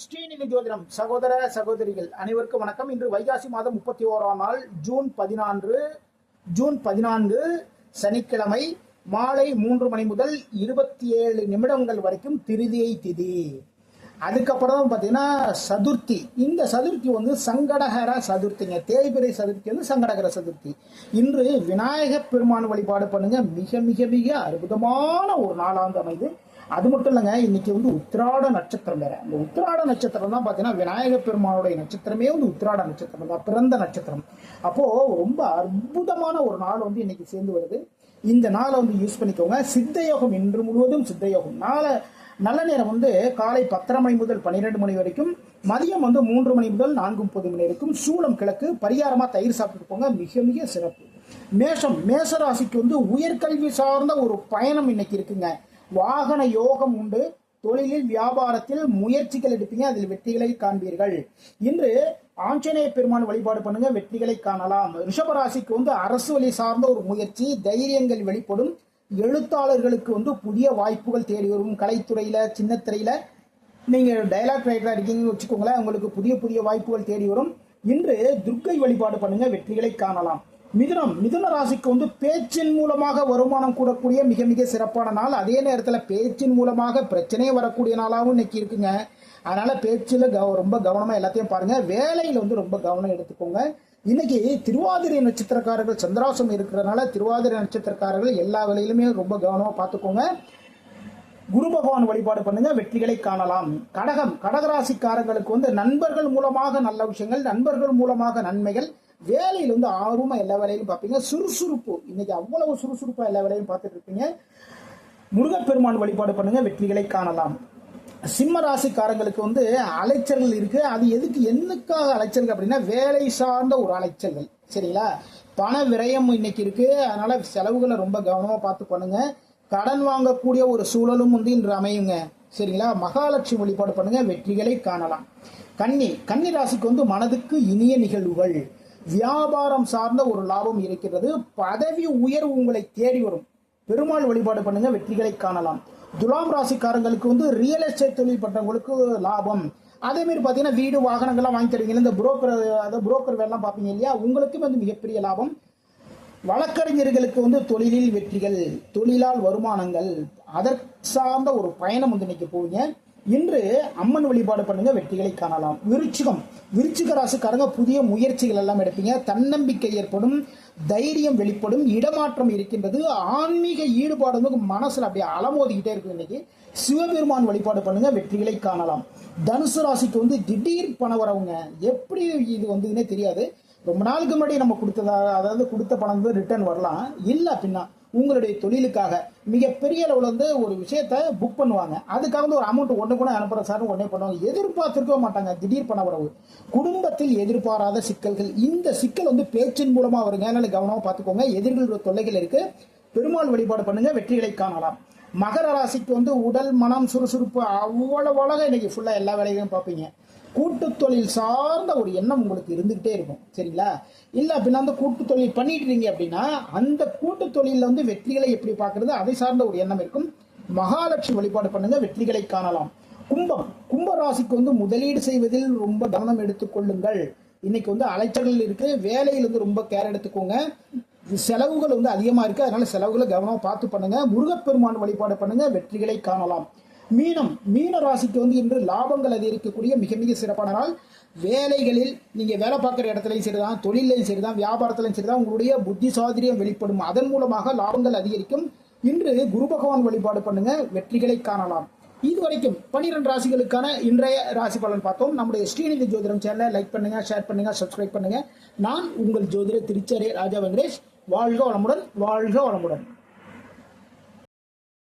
ஸ்ரீநிதி ஜோதிடம் சகோதர சகோதரிகள் அனைவருக்கும் வணக்கம். இன்று வைகாசி மாதம் முப்பத்தி ஓராம் நாள் ஜூன் பதினான்கு ஜூன் பதினான்கு சனிக்கிழமை மாலை மூன்று மணி முதல் இருபத்தி ஏழு நிமிடங்கள் வரைக்கும் திருதியை திதி. அதுக்கப்புறம் பார்த்தீங்கன்னா சதுர்த்தி. இந்த சதுர்த்தி வந்து சங்கடகர சதுர்த்திங்க. தேய்பிரை சதுர்த்தி வந்து சங்கடகர சதுர்த்தி. இன்று விநாயகப் பெருமான் வழிபாடு பண்ணுங்க. மிக மிக மிக அற்புதமான ஒரு நாளாந்து அமைது. அது மட்டும் இல்லைங்க இன்னைக்கு வந்து உத்திராட நட்சத்திரம் வேற. இந்த உத்திராட நட்சத்திரம் தான் பார்த்தீங்கன்னா விநாயகப் பெருமானுடைய நட்சத்திரமே வந்து உத்திராட நட்சத்திரம் தான். பிறந்த நட்சத்திரம். அப்போ ரொம்ப அற்புதமான ஒரு நாள் வந்து இன்னைக்கு சேர்ந்து வருது. இந்த நாளை வந்து யூஸ் பண்ணிக்கோங்க. சித்தயோகம் இன்று முழுவதும் சித்தயோகம் நாளை நல்ல நேரம் வந்து காலை பத்தரை மணி முதல் பன்னிரெண்டு மணி வரைக்கும் மதியம் வந்து மூன்று மணி முதல் நான்கு முப்பது மணி வரைக்கும் சூளம் கிழக்கு பரிகாரமாக தயிர் சாப்பிட்டு போங்க. மிக மிக சிறப்பு. மேஷம் மேஷ ராசிக்கு வந்து உயர்கல்வி சார்ந்த ஒரு பயணம் இன்னைக்கு இருக்குங்க. வாகன யோகம் உண்டு. தொழிலில் வியாபாரத்தில் முயற்சிகள் எடுப்பீங்க. அதில் வெற்றிகளை காண்பீர்கள். இன்று ஆஞ்சநேய பெருமான் வழிபாடு பண்ணுங்க. வெற்றிகளை காணலாம். ரிஷபராசிக்கு வந்து அரசு வழி சார்ந்த ஒரு முயற்சி. தைரியங்கள் வெளிப்படும். எழுத்தாளர்களுக்கு வந்து புதிய வாய்ப்புகள் தேடி வரும். கலைத்துறையில் சின்னத்திரையில நீங்கள் டைலாக் ரைட்டராக இருக்கீங்கன்னு வச்சுக்கோங்களேன் உங்களுக்கு புதிய புதிய வாய்ப்புகள் தேடி வரும். இன்று துர்க்கை வழிபாடு பண்ணுங்க வெற்றிகளை காணலாம். மிதுனம் மிதுன ராசிக்கு வந்து பேச்சின் மூலமாக வருமானம் கூடக்கூடிய மிக மிக சிறப்பான நாள். அதே நேரத்தில் பேச்சின் மூலமாக பிரச்சனையே வரக்கூடிய நாளாகவும் இன்னைக்கு இருக்குங்க. அதனால் பேச்சில் கவ ரொம்ப கவனமாக எல்லாத்தையும் பாருங்கள் வேலையில் வந்து ரொம்ப கவனம் எடுத்துக்கோங்க. இன்னைக்கு திருவாதிரை நட்சத்திரக்காரர்கள் சந்திராசம் இருக்கிறதுனால திருவாதிரை நட்சத்திரக்காரர்கள் எல்லா வேலையிலுமே ரொம்ப கவனமாக பார்த்துக்கோங்க. குரு பகவான் வழிபாடு பண்ணுங்க வெற்றிகளை காணலாம். கடகம் கடகராசிக்காரங்களுக்கு வந்து நண்பர்கள் மூலமாக நல்ல விஷயங்கள் நண்பர்கள் மூலமாக நன்மைகள் வேலையில் வந்து ஆர்வமாக எல்லா வேலையிலும் பார்ப்பீங்க. சுறுசுறுப்பு இன்னைக்கு அவ்வளவு சுறுசுறுப்பாக எல்லா வேலையும் பார்த்துட்டு இருப்பீங்க. முருகப்பெருமான் வழிபாடு பண்ணுங்க வெற்றிகளை காணலாம். சிம்ம ராசிக்காரங்களுக்கு வந்து அலைச்சல்கள் இருக்கு. அது எதுக்கு என்னக்காக அலைச்சல்கள் அப்படின்னா வேலை சார்ந்த ஒரு அலைச்சல்கள். சரிங்களா? பண விரயம் இன்னைக்கு இருக்கு. அதனால செலவுகளை ரொம்ப கவனமா பார்த்து பண்ணுங்க. கடன் வாங்கக்கூடிய ஒரு சூழலும் வந்து இன்று அமையுங்க. சரிங்களா? மகாலட்சுமி வழிபாடு பண்ணுங்க. வெற்றிகளை காணலாம். கன்னி. கன்னி ராசிக்கு வந்து மனதுக்கு இனிய நிகழ்வுகள். வியாபாரம் சார்ந்த ஒரு லாபம் இருக்கிறது. பதவி உயர்வு உங்களை தேடி வரும். பெருமாள் வழிபாடு பண்ணுங்க. வெற்றிகளை காணலாம். துலாம் ராசிக்காரங்களுக்கு வந்து ரியல் எஸ்டேட் தொழில் பண்றவங்களுக்கு லாபம். அதே மாதிரி பார்த்தீங்கன்னா வீடு வாகனங்கள்லாம் வாங்கி தருவீங்க. இந்த புரோக்கர் அதாவது புரோக்கர் வேலைலாம் பார்ப்பீங்க இல்லையா? உங்களுக்கும் வந்து மிகப்பெரிய லாபம். வழக்கறிஞர்களுக்கு வந்து தொழிலில் வெற்றிகள் தொழிலால் வருமானங்கள் அதற்கு சார்ந்த ஒரு பயணம் வந்து இன்னைக்கு போவீங்க. இன்று அம்மன் வழிபாடு பண்ணுங்க வெற்றிகளை காணலாம். விருச்சிகம். விருச்சிக ராசிக்காரங்க புதிய முயற்சிகள் எல்லாம் எடுப்பீங்க. தன்னம்பிக்கை ஏற்படும் தைரியம் வெளிப்படும் இடமாற்றம் இருக்கின்றது. ஆன்மீக ஈடுபாடு வந்து மனசுல அப்படியே அலமோதிக்கிட்டே இருக்கு இன்னைக்கு. சிவபெருமான் வழிபாடு பண்ணுங்க வெற்றிகளை காணலாம். தனுசு ராசிக்கு வந்து திடீர் பணம் வரவுங்க. எப்படி இது வந்ததுன்னே தெரியாது. ரொம்ப நாளுக்கு முன்னாடி நம்ம கொடுத்ததா அதாவது கொடுத்த பணம் வந்து ரிட்டர்ன் வரலாம். இல்லை அப்படின்னா உங்களுடைய தொழிலுக்காக மிகப்பெரிய அளவில் வந்து ஒரு விஷயத்த புக் பண்ணுவாங்க. அதுக்காக வந்து ஒரு அமௌண்ட் ஒன்று கூட அனுப்புகிற சார் உடனே பண்ணுவாங்க. எதிர்பார்த்துருக்கவே மாட்டாங்க. திடீர் பண வரவு. குடும்பத்தில் எதிர்பாராத சிக்கல்கள். இந்த சிக்கல் வந்து பேச்சின் மூலமாக வருங்க. அதனால கவனமாக பார்த்துக்கோங்க. எதிர்களோட தொல்லைகள் இருக்கு. பெருமாள் வழிபாடு பண்ணுங்க. வெற்றிகளை காணலாம். மகர ராசிக்கு வந்து உடல் மனம் சுறுசுறுப்பு அவ்வளவு அழகாக இன்னைக்கு ஃபுல்லாக எல்லா வேலைகளையும் பார்ப்பீங்க. கூட்டு தொழில் சார்ந்த ஒரு எண்ணம் உங்களுக்கு இருந்துகிட்டே இருக்கும். சரிங்களா? இல்லை அப்படின்னா அந்த கூட்டு தொழில் பண்ணிட்டு இருக்கீங்க அப்படின்னா அந்த கூட்டு தொழிலில் வந்து வெற்றிகளை எப்படி பார்க்கறது? அதை சார்ந்த ஒரு எண்ணம் இருக்கும். மகாலட்சுமி வழிபாடு பண்ணுங்க வெற்றிகளை காணலாம். கும்பம். கும்ப ராசிக்கு வந்து முதலீடு செய்வதில் ரொம்ப கவனம் எடுத்துக்கொள்ளுங்கள் இன்னைக்கு வந்து அலைச்சல்கள் இருக்கு. வேலையில் வந்து ரொம்ப கேர் எடுத்துக்கோங்க. செலவுகள் வந்து அதிகமா இருக்கு. அதனால செலவுகளை கவனமா பார்த்து பண்ணுங்க. முருகப்பெருமான் வழிபாடு பண்ணுங்க. வெற்றிகளை காணலாம். மீனம் மீன ராசிக்கு வந்து இன்று லாபங்கள் அதிகரிக்கக்கூடிய மிக மிக சிறப்பான நாள். வேலைகளில் நீங்கள் வேலை பார்க்குற இடத்துலையும் சரிதான் தொழிலையும் சரிதான் சரி சரிதான் உங்களுடைய புத்தி சாதிரியம் வெளிப்படும். அதன் மூலமாக லாபங்கள் அதிகரிக்கும். இன்று குரு பகவான் வழிபாடு பண்ணுங்க வெற்றிகளை காணலாம். இது வரைக்கும் பன்னிரெண்டு ராசிகளுக்கான இன்றைய ராசி பலன் பார்த்தோம். நம்முடைய ஸ்ரீநிதி ஜோதிடம் சேனலை லைக் பண்ணுங்க ஷேர் பண்ணுங்க சப்ஸ்கிரைப் பண்ணுங்க. நான் உங்கள் ஜோதிட திருச்சேரி ராஜா வெங்கடேஷ். வாழ்க வளமுடன் வாழ்க வளமுடன்.